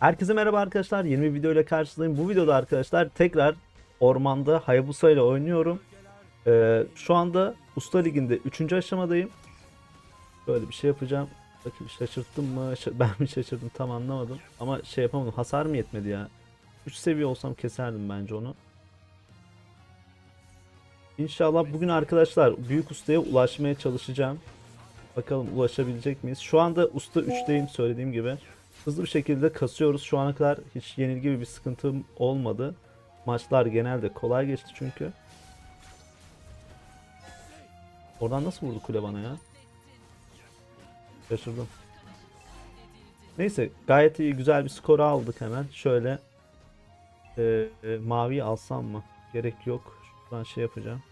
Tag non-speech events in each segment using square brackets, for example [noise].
Herkese merhaba arkadaşlar. Yeni bir video ile karşınızdayım. Bu videoda arkadaşlar tekrar ormanda Hayabusa ile oynuyorum. Ee, şu anda Usta Ligi'nde 3. aşamadayım. Böyle bir şey yapacağım. Bakayım şaşırttım mı? [laughs] Ben mi şaşırdım tam anlamadım. Ama şey yapamadım. Hasar mı yetmedi ya? 3 seviye olsam keserdim bence onu. İnşallah bugün arkadaşlar Büyük Usta'ya ulaşmaya çalışacağım. Bakalım ulaşabilecek miyiz? Şu anda Usta 3'teyim söylediğim gibi. Hızlı bir şekilde kasıyoruz. Şu ana kadar hiç yenilgi gibi bir sıkıntım olmadı. Maçlar genelde kolay geçti çünkü. Oradan nasıl vurdu kule bana ya? Şaşırdım. Neyse gayet iyi güzel bir skor aldık hemen. Şöyle e, e, maviyi alsam mı? Gerek yok. Şuradan şey yapacağım.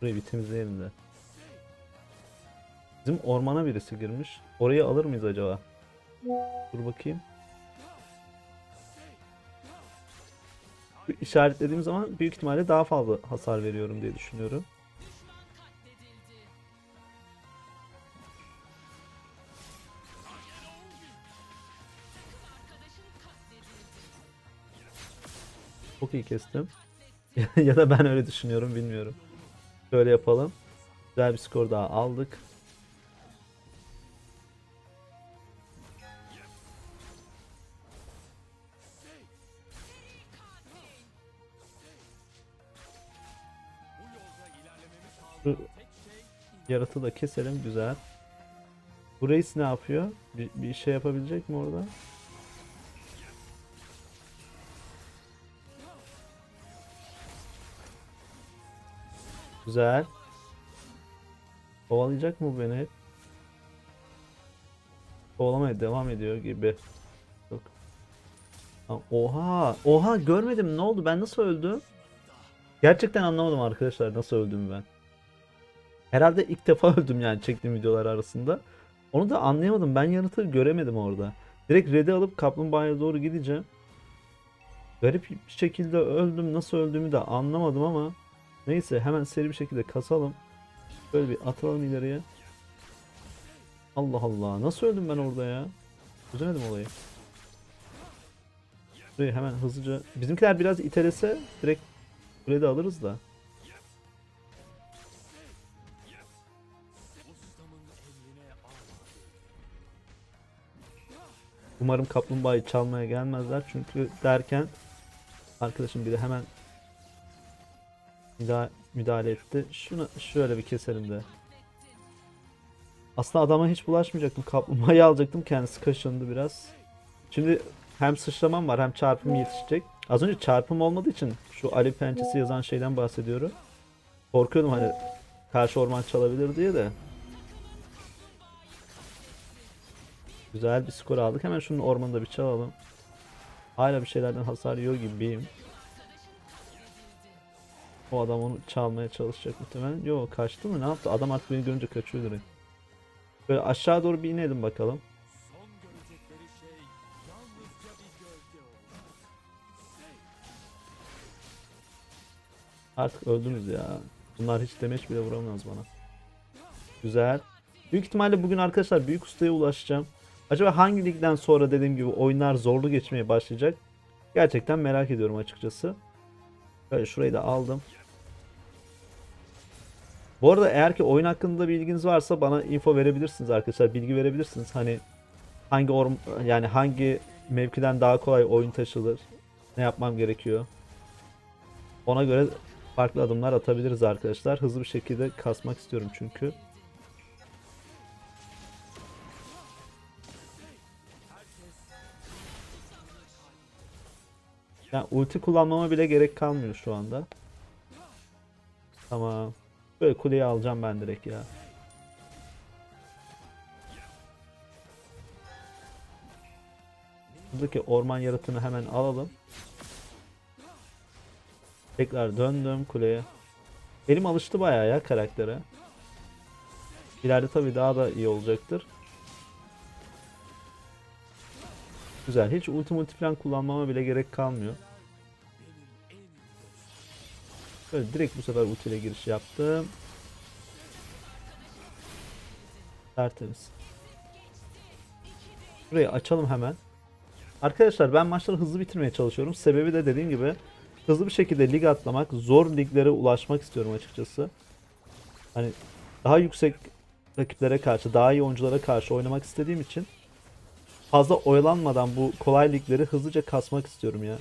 Burayı bir temizleyelim de. Bizim ormana birisi girmiş. Orayı alır mıyız acaba? Dur bakayım. İşaretlediğim zaman büyük ihtimalle daha fazla hasar veriyorum diye düşünüyorum. Çok iyi kestim. [laughs] ya da ben öyle düşünüyorum bilmiyorum. Şöyle yapalım. Güzel bir skor daha aldık. Şu yaratığı da keselim güzel. Bu reis ne yapıyor? Bir, bir şey yapabilecek mi orada? Güzel. Kovalayacak mı beni? Kovalamaya devam ediyor gibi. Yok. Oha! Oha görmedim ne oldu? Ben nasıl öldüm? Gerçekten anlamadım arkadaşlar nasıl öldüm ben. Herhalde ilk defa [laughs] öldüm yani çektiğim videolar arasında. Onu da anlayamadım. Ben yaratığı göremedim orada. Direkt red'i alıp kaplumbağaya doğru gideceğim. Garip bir şekilde öldüm. Nasıl öldüğümü de anlamadım ama neyse hemen seri bir şekilde kasalım. Böyle bir atalım ileriye. Allah Allah. Nasıl öldüm ben orada ya? Çözemedim olayı. Burayı hemen hızlıca... Bizimkiler biraz itelese direkt burayı da alırız da. Umarım kaplumbağayı çalmaya gelmezler çünkü derken arkadaşım biri hemen müdahale, müdahale etti. Şunu şöyle bir keselim de. Aslında adama hiç bulaşmayacaktım. Kaplumbağayı [laughs] alacaktım. Kendisi kaşındı biraz. Şimdi hem sıçramam var hem çarpım yetişecek. Az önce çarpım olmadığı için şu Ali pençesi yazan şeyden bahsediyorum. Korkuyordum hani karşı orman çalabilir diye de. Güzel bir skor aldık. Hemen şunun ormanında bir çalalım. Hala bir şeylerden hasar yiyor gibiyim. O adam onu çalmaya çalışacak muhtemelen. Yok kaçtı mı ne yaptı? Adam artık beni görünce kaçıyor direkt. Böyle aşağı doğru bir inelim bakalım. Artık öldünüz ya. Bunlar hiç demeç bile vuramaz bana. Güzel. Büyük ihtimalle bugün arkadaşlar büyük ustaya ulaşacağım. Acaba hangi ligden sonra dediğim gibi oyunlar zorlu geçmeye başlayacak? Gerçekten merak ediyorum açıkçası. Böyle şurayı da aldım. Bu arada eğer ki oyun hakkında bilginiz varsa bana info verebilirsiniz arkadaşlar. Bilgi verebilirsiniz. Hani hangi orm yani hangi mevkiden daha kolay oyun taşılır? Ne yapmam gerekiyor? Ona göre farklı adımlar atabiliriz arkadaşlar. Hızlı bir şekilde kasmak istiyorum çünkü. Yani ulti kullanmama bile gerek kalmıyor şu anda. Tamam. Böyle kuleyi alacağım ben direkt ya. Buradaki orman yaratığını hemen alalım. Tekrar döndüm kuleye. Elim alıştı bayağı ya karaktere. İleride tabii daha da iyi olacaktır. Güzel. Hiç ulti multi falan kullanmama bile gerek kalmıyor. Böyle direkt bu sefer ultiyle giriş yaptım. Tertemiz. Burayı açalım hemen. Arkadaşlar ben maçları hızlı bitirmeye çalışıyorum. Sebebi de dediğim gibi hızlı bir şekilde lig atlamak, zor liglere ulaşmak istiyorum açıkçası. Hani daha yüksek rakiplere karşı, daha iyi oyunculara karşı oynamak istediğim için fazla oyalanmadan bu kolay ligleri hızlıca kasmak istiyorum ya.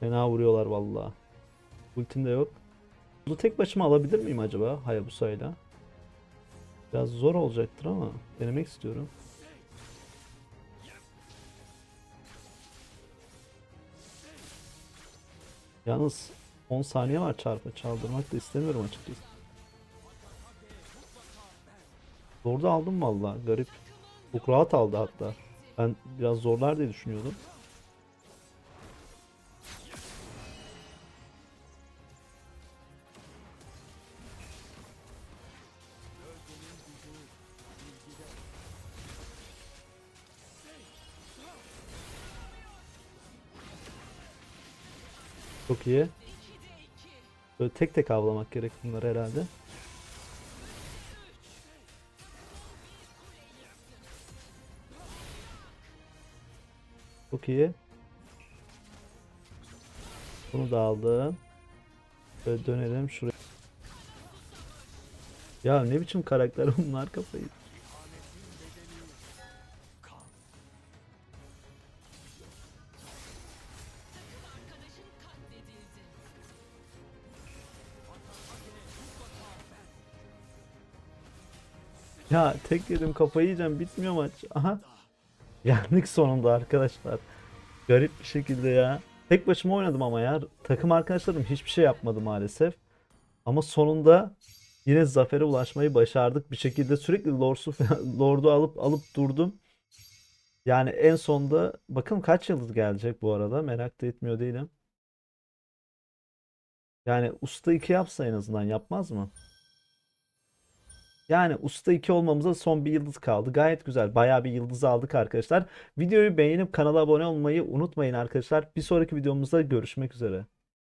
Fena vuruyorlar vallahi. Ultim de yok. Bunu tek başıma alabilir miyim acaba Hayabusa'yla? Biraz zor olacaktır ama denemek istiyorum. Yalnız 10 saniye var çarpı. Çaldırmak da istemiyorum açıkçası. Zorda aldım vallahi garip. Çok rahat aldı hatta. Ben biraz zorlar diye düşünüyordum. Çok iyi. Böyle tek tek avlamak gerek bunları herhalde. Çok iyi. Bunu da aldım. Böyle dönelim şuraya. Ya ne biçim karakter [laughs] bunlar kafayı. Ya tek yedim kafayı yiyeceğim bitmiyor maç. Aha. Yendik sonunda arkadaşlar. Garip bir şekilde ya. Tek başıma oynadım ama ya. Takım arkadaşlarım hiçbir şey yapmadı maalesef. Ama sonunda yine zafere ulaşmayı başardık. Bir şekilde sürekli Lord'u [laughs] Lord'u alıp alıp durdum. Yani en sonda bakın kaç yıldız gelecek bu arada merak da etmiyor değilim. Yani usta 2 yapsa en azından yapmaz mı? Yani usta 2 olmamıza son bir yıldız kaldı. Gayet güzel. Bayağı bir yıldız aldık arkadaşlar. Videoyu beğenip kanala abone olmayı unutmayın arkadaşlar. Bir sonraki videomuzda görüşmek üzere.